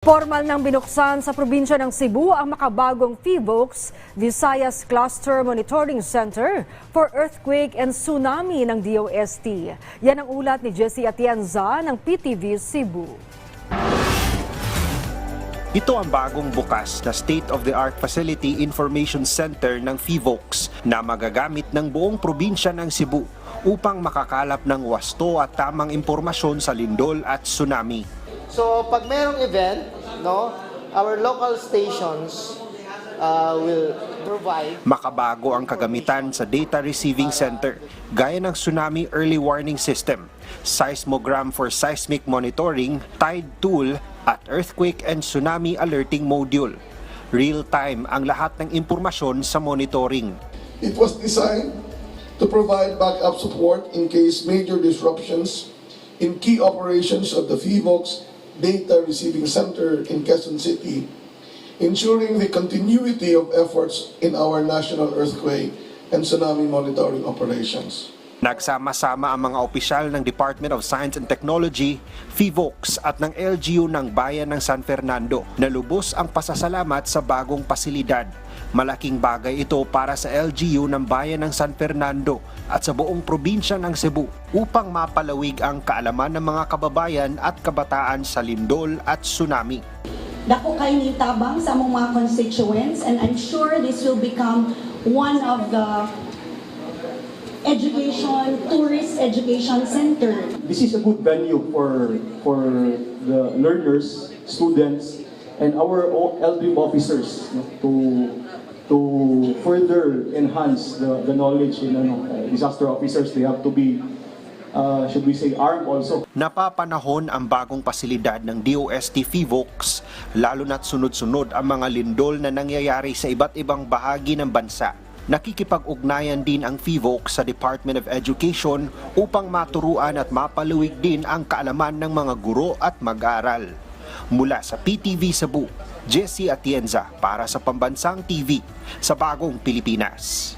Formal nang binuksan sa probinsya ng Cebu ang makabagong FIVOX, Visayas Cluster Monitoring Center for Earthquake and Tsunami ng DOST. Yan ang ulat ni Jesse Atienza ng PTV Cebu. Ito ang bagong bukas na state-of-the-art Facility Information Center ng FIVOX na magagamit ng buong probinsya ng Cebu upang makakalap ng wasto at tamang impormasyon sa lindol at tsunami. So, pag merong event, no, our local stations uh, will provide Makabago ang kagamitan sa Data Receiving Center gaya ng Tsunami Early Warning System, Seismogram for Seismic Monitoring, Tide Tool at Earthquake and Tsunami Alerting Module. Real-time ang lahat ng impormasyon sa monitoring. It was designed to provide backup support in case major disruptions in key operations of the FIVOX Data Receiving Center in Quezon City, ensuring the continuity of efforts in our national earthquake and tsunami monitoring operations. Nagsama-sama ang mga opisyal ng Department of Science and Technology, FIVOX at ng LGU ng Bayan ng San Fernando na lubos ang pasasalamat sa bagong pasilidad. Malaking bagay ito para sa LGU ng Bayan ng San Fernando at sa buong probinsya ng Cebu upang mapalawig ang kaalaman ng mga kababayan at kabataan sa lindol at tsunami. Dako kay ni tabang sa mga constituents and I'm sure this will become one of the education, tourist education center. this is a good venue for for the learners, students, and our LDM officers no, to to further enhance the, the knowledge in ano, uh, disaster officers. They have to be, uh, should we say, armed also. Napapanahon ang bagong pasilidad ng DOST FIVOX lalo na't sunod-sunod ang mga lindol na nangyayari sa iba't ibang bahagi ng bansa. Nakikipag-ugnayan din ang FIVOX sa Department of Education upang maturuan at mapaluwig din ang kaalaman ng mga guro at mag-aaral. Mula sa PTV Cebu, Jesse Atienza para sa Pambansang TV sa Bagong Pilipinas.